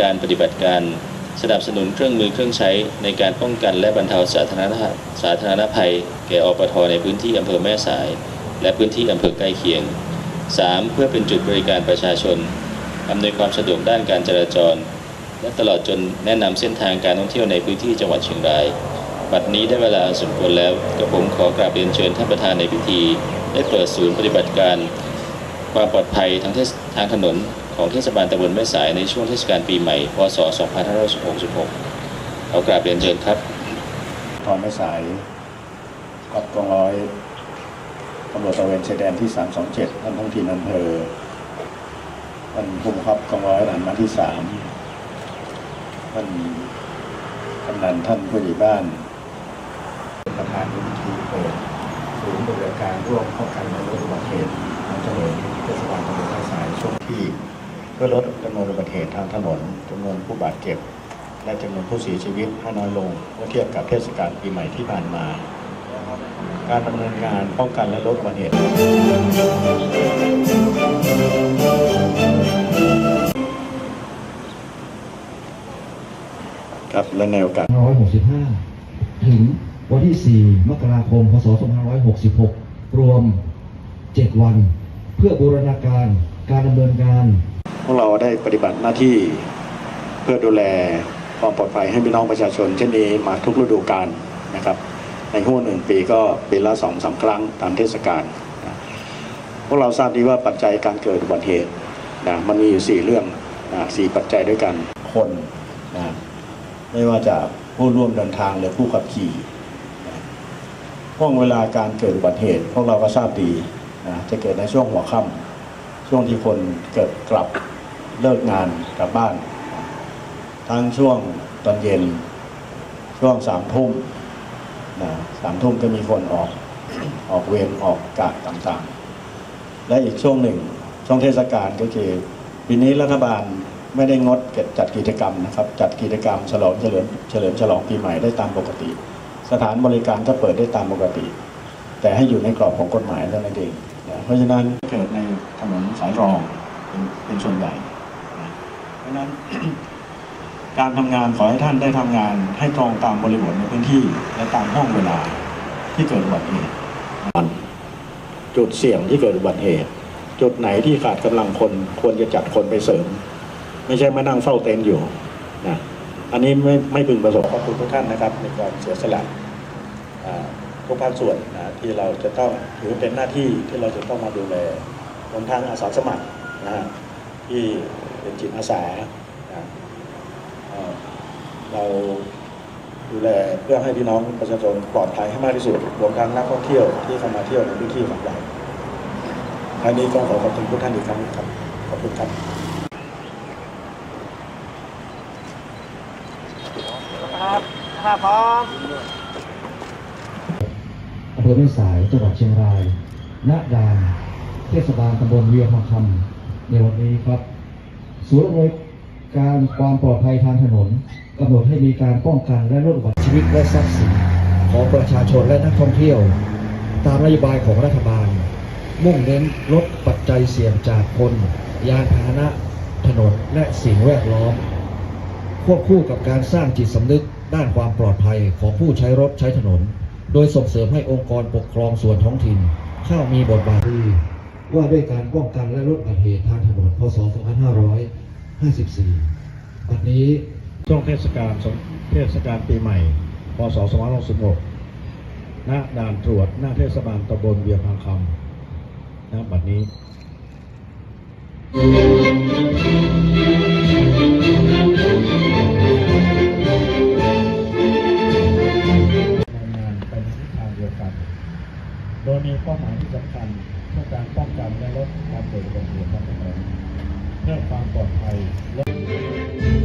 การปฏิบัติการสนับสนุนเครื่องมือเครื่องใช้ในการป้องกันและบรรเทาสาธารณภัยสาธารณภัย แก่อปทในพื้นที่อำเภอแม่สาย และพื้นที่อำเภอใกล้เคียง 3. เพื่อเป็นจุดบริการประชาชนอำนวยความสะดวกด้านการจราจร และตลอดจนแนะนำเส้นทางการท่องเที่ยวในพื้นที่จังหวัดเชียงราย บัดนี้ได้เวลาสมควรแล้วกระผมขอกราบเรียนเชิญท่านประธานในพิธี ได้เปิดศูนย์ปฏิบัติการ ความปลอดภัยทางทางถนน ของเทศบาลตำบลแม่สายในช่วงเทศกาลปีใหม่ พศ 2566 เอากราบเรียนเชิญครับทอนไม่สายกับกองร้อยตำรวจตะเวนชายแดนที่ 327ท่านท้องถิ่นอำเภอท่านผู้บังคับกองร้อยทหารมาที่3ท่านกำนันท่านผู้ใหญ่บ้านประธานในพิธีเปิดศูนย์บัติการร่วมป้องกันและลดอุบัติเหตุทางถนนเทศบาลตำบลแม่สาย พื่อลดจำนวนอุบัติเหตุทางถนนจำนวนผู้บาดเจ็บ และจำนวนผู้เสียชีวิตให้น้อยลงเมื่อเทียบกับเทศกาลปีใหม่ที่ผ่านมา การดำเนินงานป้องกันและลดอุบัติเหตุครับและในโอกาส2565 ถึงวันที่ 4 มกราคม พศ 2566 รวม 7 วัน เพื่อบูรณาการการดำเนินงาน วกเราได้ปฏิบัติหน้าที่เพื่อดูแลความปลอดภัยให้พี่น้องประชาชน เช่นนี้มาทุกฤดูกาลนะครับ ในห่วงหนึ่งปีก็ปีละสองสามครั้งตามเทศกาลนะพวกเราทราบดีว่าปัจจัยการเกิดอุบัติเหตุนะมันมีอยู่สี่เรื่องนะสี่ปัจจัยด้วยกันคนนะไม่ว่าจะผู้ร่วมเดินทางหรือผู้ขับขี่นะห่วงเวลาการเกิดอุบัติเหตุ พวกเราก็ทราบดีนะจะเกิดในช่วงหัวค่ำช่วงที่คนเกิดกลับ เลิกงานกลับบ้าน ทั้งช่วงตอนเย็นช่วงสามทุ่มนะสามทุ่มก็มีคนออกออกเวรออกกะต่างๆ และอีกช่วงหนึ่งช่วงเทศกาลก็คือปีนี้รัฐบาลไม่ได้งดจัดกิจกรรมนะครับ จัดกิจกรรมฉลองเฉลิมเฉลิมฉลองปีใหม่ได้ตามปกติ สถานบริการก็เปิดได้ตามปกติ แต่ให้อยู่ในกรอบของกฎหมายเท่านั้นเองนะเพราะฉะนั้นเกิดในถนนสายรองเป็นเป็นส่วนใหญ่ะนั้น การทำงานขอให้ท่านได้ทำงาน ให้ตรงตามบริบทในพื้นที่และตามห้องเวลาที่เกิดอุบัติเหตุจุดเสี่ยงที่เกิดอุบัติเหตุ จุดไหนที่ขาดกำลังคนควรจะจัดคนไปเสริม ไม่ใช่มานั่งเฝ้าเต็นท์อยู่นะอันนี้ไม่ไม่พึงประสบขอบคุณทุกท่านนะครับ ในการเสียสละทุกภาคส่วนนะที่เราจะต้องถือเป็นหน้าที่ที่เราจะต้องมาดูแลรวมทั้งอาสาสมัครนะฮะที่ เป็นจิตอาสานะเอ่อเราดูแลเพื่อให้พี่น้องประชาชนปลอดภัยให้มากที่สุด รวมทั้งนักท่องเที่ยวที่เข้ามาเที่ยวในพื้นที่ของเราครั้งนี้ก็ขอขอบคุณทุกท่านอีกครั้งครับ ขอบคุณครับครับครับพร้อมอำเภอแม่สายจังหวัดเชียงรายณด่านเทศบาลตำบลเวียงทองคำในวันนี้ครับ ศูนย์อำนวยการความปลอดภัยทางถนนกำหนดให้มีการป้องกันและลดอุบัติชีวิตและทรัพย์สินของประชาชนและนักท่องเที่ยว ตามนโยบายของรัฐบาล มุ่งเน้นลดปัจจัยเสี่ยงจากคน ยานพาหนะ ถนนและสิ่งแวดล้อม ควบคู่กับการสร้างจิตสำนึกด้านความปลอดภัยของผู้ใช้รถใช้ถนน โดยส่งเสริมให้องค์กรปกครองส่วนท้องถิ่น เข้ามีบทบาทที่ ว่าด้วยการป้องกันและลดอุบัติเหตุทางถนน พศ 2554 บัดนี้ช่วงเทศกาลเทศกาลปีใหม่ พศ 2566ณด่านตรวจหน้าเทศบาลตำบลเวียงพังคำณบัดนี้ และลดการเกิดอุบัติเหตุทางถนนเพื่อความปลอดภัยละ